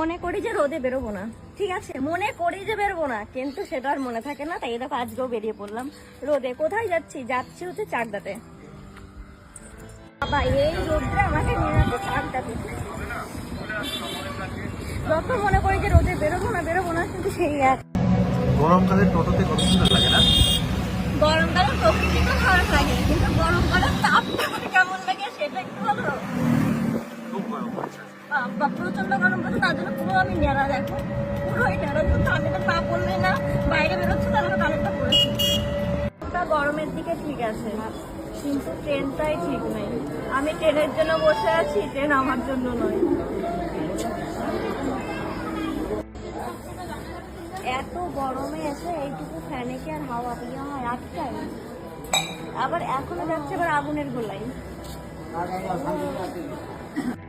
মনে করি যে রোদে বেরোবো না। ঠিক আছে? মনে করি যে বেরোবো না, কিন্তু সেটা আর মনে থাকে না। তাই দেখো, আজকেও বেরিয়ে পড়লাম রোদে। কোথায় যাচ্ছি? যাচ্ছি হচ্ছে চাকদাতে। বাবা, এই আমাকে নিয়ে যত মনে করি যে রোদে বেরোবো না বেরোবো না, কিন্তু সেই এক গরমকালে টোটোতে কত সুন্দর লাগে না গরমকালে প্রকৃতি তো খারাপ লাগে কিন্তু গরমকালে তাপটা আমার কেমন লাগে সেটা একটু বলো খুব গরম পড়ছে বাবা প্রচণ্ড গরম পড়ছে তার জন্য পুরো আমি নেড়া দেখো। পুরো এই নেড়া কিন্তু আমি তো পা পড়লে না, বাইরে বেরোচ্ছে তাহলে কানেরটা পড়েছি। গরমের দিকে ঠিক আছে, কিন্তু ট্রেনটাই ঠিক নেই। আমি ট্রেনের জন্য বসে আছি, ট্রেন আমার জন্য নয়। এত গরমে এসে এইটুকু ফ্যানে কি আর হাওয়া দিয়ে হয়? আটটাই আবার এখনও যাচ্ছে আবার আগুনের গোলাই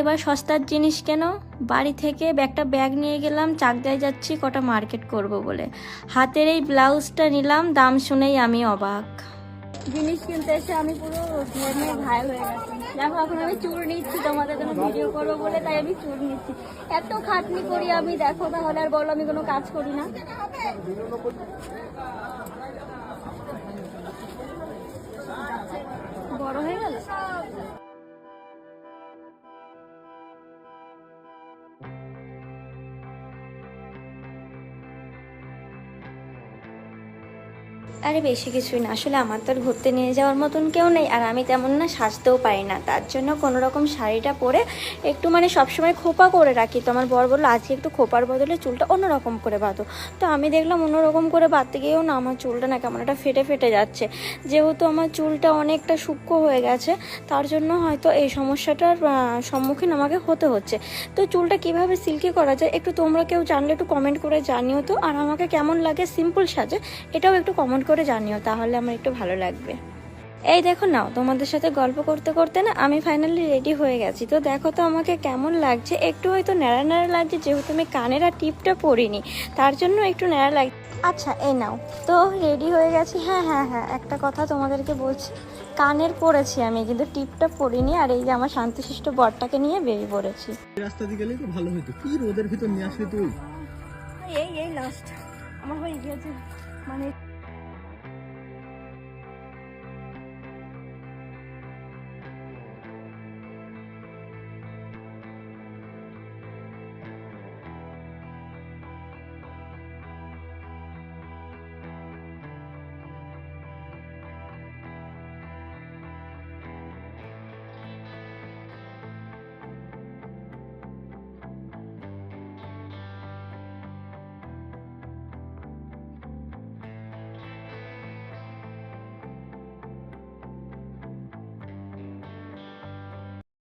এবার সস্তার জিনিস কেন? বাড়ি থেকে একটা ব্যাগ নিয়ে গেলাম চাকদায় যাচ্ছি, কটা মার্কেট করব বলে। হাতের এই ব্লাউজটা নিলাম, দাম শুনেই আমি অবাক। জিনিস কিনতে এসে আমি পুরো ঘায়ল হয়ে গেছি। দেখো, এখন আমি চুল নিচ্ছি, তোমাদের জন্য ভিডিও করব বলে, তাই আমি চুল নিচ্ছি। এত খাটনি করি আমি, দেখো তাহলে আর বলো, আমি কোনো কাজ করি না। বড় হয়ে গেল? আরে বেশি কিছুই না। আসলে আমার তো আর ঘুরতে নিয়ে যাওয়ার মতন কেউ নেই, আর আমি তেমন না সাজতেও পারি না। তার জন্য কোনো রকম শাড়িটা পরে একটু মানে সবসময় খোপা করে রাখি। তো আমার বর বলল, আজকে একটু খোপার বদলে চুলটা অন্যরকম করে বাঁধো। তো আমি দেখলাম অন্যরকম করে বাঁধতে গিয়েও না, আমার চুলটা না কেমন একটা ফেটে ফেটে যাচ্ছে। যেহেতু আমার চুলটা অনেকটা সূক্ষ্ম হয়ে গেছে, তার জন্য হয়তো এই সমস্যাটার সম্মুখীন আমাকে হতে হচ্ছে। তো চুলটা কীভাবে সিল্কি করা যায় একটু তোমরা কেউ জানলে একটু কমেন্ট করে জানিও তো। আর আমাকে কেমন লাগে সিম্পল সাজে, এটাও একটু কমেন্ট করে জানিও তাহলে আমার একটু ভালো লাগবে। এই দেখো নাও তোমাদের সাথে গল্প করতে করতে না আমি ফাইনালি রেডি হয়ে গেছি। তো দেখো তো আমাকে কেমন লাগছে একটু হয়তো ন্যাড়া ন্যাড়া লাগছে যেহেতু আমি কানের আর টিপটা পরিনি তার জন্য একটু ন্যাড়া লাগ আচ্ছা এই নাও। তো রেডি হয়ে গেছি হ্যাঁ হ্যাঁ হ্যাঁ একটা কথা তোমাদেরকে বলছি। কানের পরেছি আমি কিন্তু টিপটা পরিনি আর এই যে আমার শান্তশিষ্ট বরটাকে নিয়ে বেরিয়ে পড়েছি। এই রাস্তা দিয়ে গেলেই তো ভালো হতো কি রোদের ভিতর নিয়ে আসলি তুই? এই এই লাস্ট আমার হয়ে গিয়েছে মানে